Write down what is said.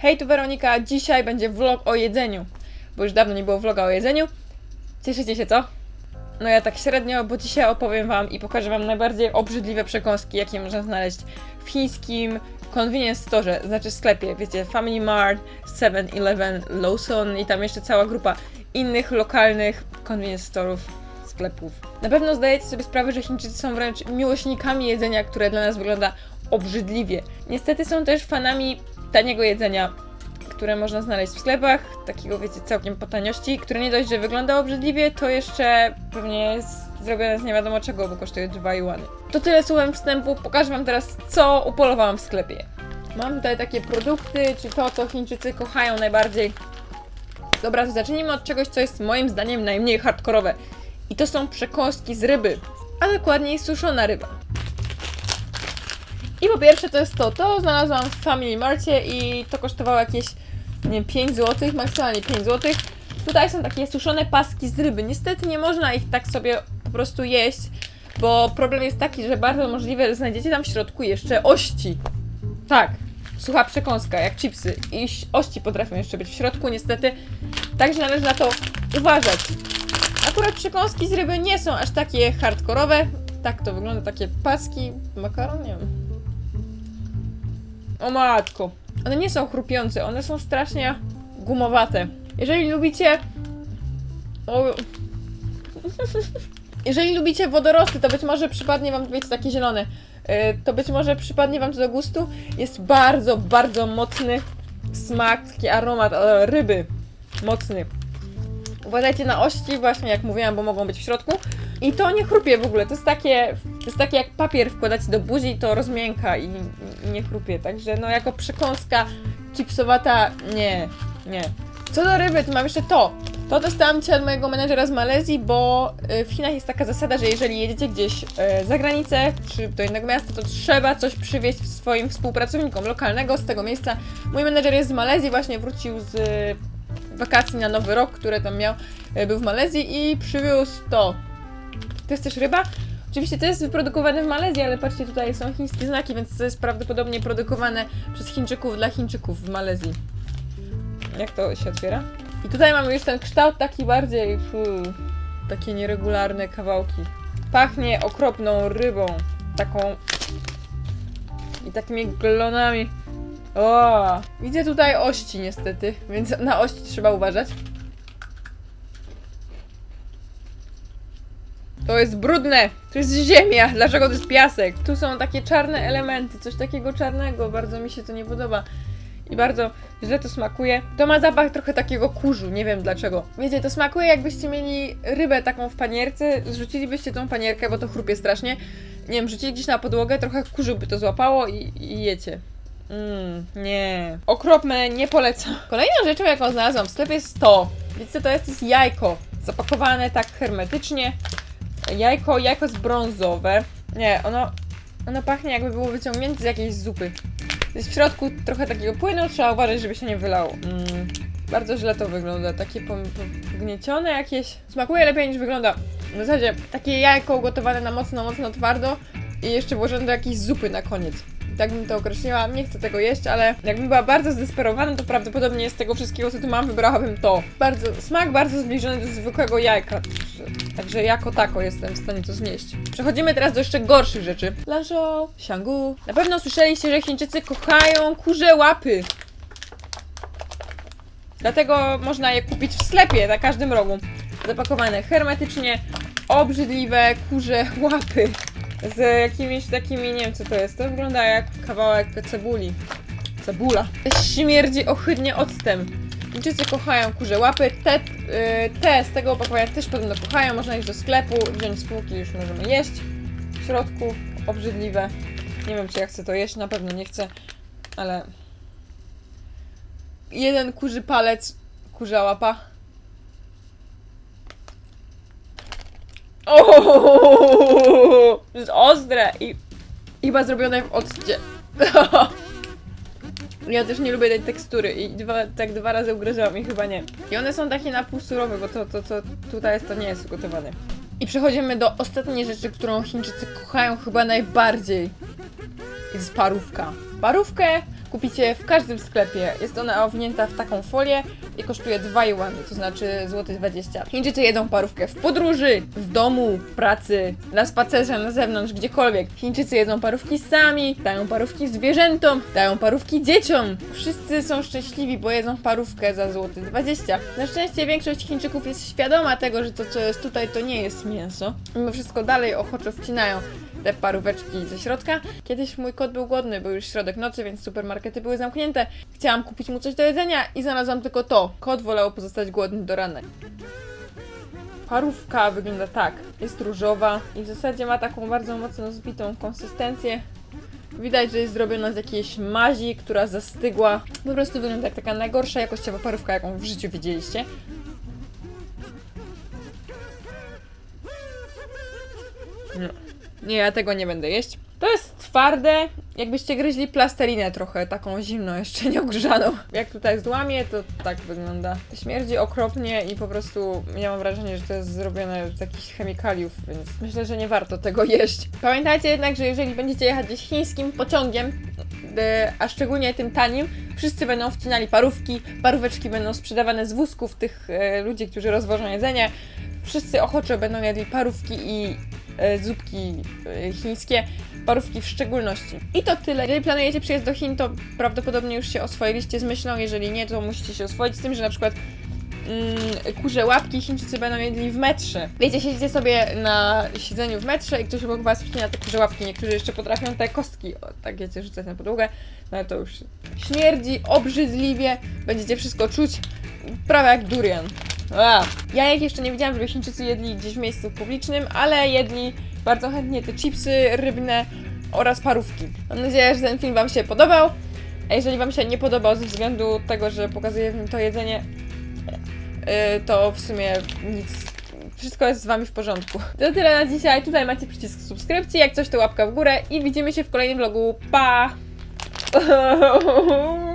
Hej, tu Weronika, dzisiaj będzie vlog o jedzeniu, bo już dawno nie było vloga o jedzeniu. Cieszycie się, co? No ja tak średnio, bo dzisiaj opowiem wam i pokażę wam najbardziej obrzydliwe przekąski, jakie można znaleźć w chińskim convenience store, znaczy sklepie, wiecie, Family Mart, 7-Eleven, Lawson i tam jeszcze cała grupa innych lokalnych convenience store'ów, sklepów. Na pewno zdajecie sobie sprawę, że Chińczycy są wręcz miłośnikami jedzenia, które dla nas wygląda obrzydliwie. Niestety są też fanami taniego jedzenia, które można znaleźć w sklepach, takiego wiecie, całkiem po taniości, które nie dość, że wygląda obrzydliwie, to jeszcze pewnie jest zrobione z nie wiadomo czego, bo kosztuje 2 juany. To tyle słowem wstępu, pokażę wam teraz, co upolowałam w sklepie. Mam tutaj takie produkty, czy to, co Chińczycy kochają najbardziej. Dobra, to zacznijmy od czegoś, co jest moim zdaniem najmniej hardkorowe. I to są przekąski z ryby, a dokładniej suszona ryba. I po pierwsze to jest to, to znalazłam w Family Marcie i to kosztowało jakieś, nie wiem, 5 zł, maksymalnie 5 zł. Tutaj są takie suszone paski z ryby. Niestety nie można ich tak sobie po prostu jeść, bo problem jest taki, że bardzo możliwe, że znajdziecie tam w środku jeszcze ości. Tak, sucha przekąska, jak chipsy. I ości potrafią jeszcze być w środku, niestety. Także należy na to uważać. Akurat przekąski z ryby nie są aż takie hardkorowe. Tak to wygląda, takie paski, makaron, nie wiem. O matko. One nie są chrupiące, one są strasznie gumowate. Jeżeli lubicie... O... Jeżeli lubicie wodorosty, to być może przypadnie wam, wiecie, takie zielone. Yy, to być może przypadnie wam to do gustu. Jest bardzo, bardzo mocny smak, taki aromat e, ryby. Mocny. Uważajcie na ości, właśnie jak mówiłam, bo mogą być w środku. I to nie chrupie w ogóle. To jest takie, to jest takie jak papier wkładacie do buzi, to rozmięka i, i nie chrupie. Także no jako przekąska chipsowata nie, nie. Co do ryby, to mam jeszcze to. To dostałam dzisiaj od mojego menedżera z Malezji, bo y, w Chinach jest taka zasada, że jeżeli jedziecie gdzieś y, za granicę czy do innego miasta, to trzeba coś przywieźć swoim współpracownikom lokalnego z tego miejsca. Mój menedżer jest z Malezji, właśnie wrócił z wakacji na Nowy Rok, które tam miał, y, był w Malezji i przywiózł to. To jest też ryba? Oczywiście to jest wyprodukowane w Malezji, ale patrzcie, tutaj są chińskie znaki, więc to jest prawdopodobnie produkowane przez Chińczyków dla Chińczyków w Malezji. Jak to się otwiera? I tutaj mamy już ten kształt taki bardziej, fu, takie nieregularne kawałki. Pachnie okropną rybą, taką i takimi glonami. O, widzę tutaj ości niestety, więc na ości trzeba uważać. To jest brudne! To jest ziemia! Dlaczego to jest piasek? Tu są takie czarne elementy, coś takiego czarnego. Bardzo mi się to nie podoba. I bardzo źle to smakuje. To ma zapach trochę takiego kurzu, nie wiem dlaczego. Wiecie, to smakuje jakbyście mieli rybę taką w panierce, zrzucilibyście tą panierkę, bo to chrupie strasznie. Nie wiem, rzucili gdzieś na podłogę, trochę kurzu by to złapało i, i jecie. Mmm, nie. Okropne, nie polecam. Kolejną rzeczą, jaką znalazłam w sklepie jest to. Co to jest? Jest jajko. Zapakowane tak hermetycznie. Jajko, jajko jest brązowe. Nie, ono, ono pachnie jakby było wyciągnięte z jakiejś zupy. Jest w środku trochę takiego płynu, trzeba uważać, żeby się nie wylało. Mm, bardzo źle to wygląda, takie po- po- pogniecione jakieś. Smakuje lepiej niż wygląda. W zasadzie takie jajko ugotowane na mocno, mocno twardo i jeszcze włożone do jakiejś zupy na koniec. Tak bym to określiła, nie chcę tego jeść, ale jakbym była bardzo zdesperowana, to prawdopodobnie z tego wszystkiego, co tu mam, wybrałabym to. Bardzo, smak bardzo zbliżony do zwykłego jajka. Także- jako tako jestem w stanie to znieść. Przechodzimy teraz do jeszcze gorszych rzeczy. Lanzhou, Xianggu. Na pewno słyszeliście, że Chińczycy kochają kurze łapy. Dlatego można je kupić w sklepie na każdym rogu. Zapakowane hermetycznie, obrzydliwe kurze łapy. Z jakimiś takimi, nie wiem co to jest. To wygląda jak kawałek cebuli. Cebula. Śmierdzi ohydnie octem. Chińczycy kochają kurze łapy. Te, y, te z tego opakowania też podobno kochają. Można iść do sklepu, wziąć z półki, już możemy jeść. W środku obrzydliwe. Nie wiem, czy ja chcę to jeść, na pewno nie chcę, ale. Jeden kurzy palec, kurza łapa. O, to jest ostre i chyba zrobione w occie. Ja też nie lubię tej tekstury i dwa, tak dwa razy ugryzłam i chyba nie. I one są takie na pół surowe, bo to, to co tutaj jest, to nie jest ugotowane. I przechodzimy do ostatniej rzeczy, którą Chińczycy kochają chyba najbardziej. Jest parówka. Parówkę kupicie w każdym sklepie. Jest ona owinięta w taką folię i kosztuje 2 juany, to znaczy złoty 20. Chińczycy jedzą parówkę w podróży, w domu, w pracy, na spacerze, na zewnątrz, gdziekolwiek. Chińczycy jedzą parówki sami, dają parówki zwierzętom, dają parówki dzieciom. Wszyscy są szczęśliwi, bo jedzą parówkę za złoty 20. Na szczęście większość Chińczyków jest świadoma tego, że to co jest tutaj to nie jest mięso. Mimo wszystko dalej ochoczo wcinają te paróweczki ze środka. Kiedyś mój kot był głodny, był już środek nocy, więc supermarkety były zamknięte. Chciałam kupić mu coś do jedzenia i znalazłam tylko to. Kot wolał pozostać głodny do rana. Parówka wygląda tak. Jest różowa i w zasadzie ma taką bardzo mocno zbitą konsystencję. Widać, że jest zrobiona z jakiejś mazi, która zastygła. Po prostu wygląda jak taka najgorsza jakościowa parówka, jaką w życiu widzieliście. Nie. Nie, ja tego nie będę jeść. To jest twarde, jakbyście gryźli plastelinę trochę, taką zimną, jeszcze nie ogrzaną. Jak tutaj złamię, to tak wygląda. Śmierdzi okropnie i po prostu ja mam wrażenie, że to jest zrobione z jakichś chemikaliów, więc myślę, że nie warto tego jeść. Pamiętajcie jednak, że jeżeli będziecie jechać gdzieś chińskim pociągiem, e, a szczególnie tym tanim, wszyscy będą wcinali parówki, paróweczki będą sprzedawane z wózków tych e, ludzi, którzy rozwożą jedzenie. Wszyscy ochoczo będą jadli parówki i zupki e, chińskie, parówki w szczególności. I to tyle. Jeżeli planujecie przyjazd do Chin, to prawdopodobnie już się oswoiliście z myślą, jeżeli nie, to musicie się oswoić z tym, że na przykład mm, kurze łapki Chińczycy będą jedli w metrze. Wiecie, siedzicie sobie na siedzeniu w metrze i ktoś obok was wcina te kurze łapki. Niektórzy jeszcze potrafią te kostki, o, tak wiecie, rzucać na podłogę, no ale to już śmierdzi, obrzydliwie, będziecie wszystko czuć, prawie jak durian. A. Jajek jeszcze nie widziałam, żeby Chińczycy jedli gdzieś w miejscu publicznym, ale jedli bardzo chętnie te chipsy rybne oraz parówki. Mam nadzieję, że ten film Wam się podobał. A jeżeli Wam się nie podobał ze względu tego, że pokazuję nim to jedzenie, yy, to w sumie nic. Wszystko jest z Wami w porządku. To tyle na dzisiaj. Tutaj macie przycisk subskrypcji. Jak coś, to łapka w górę. I widzimy się w kolejnym vlogu. Pa!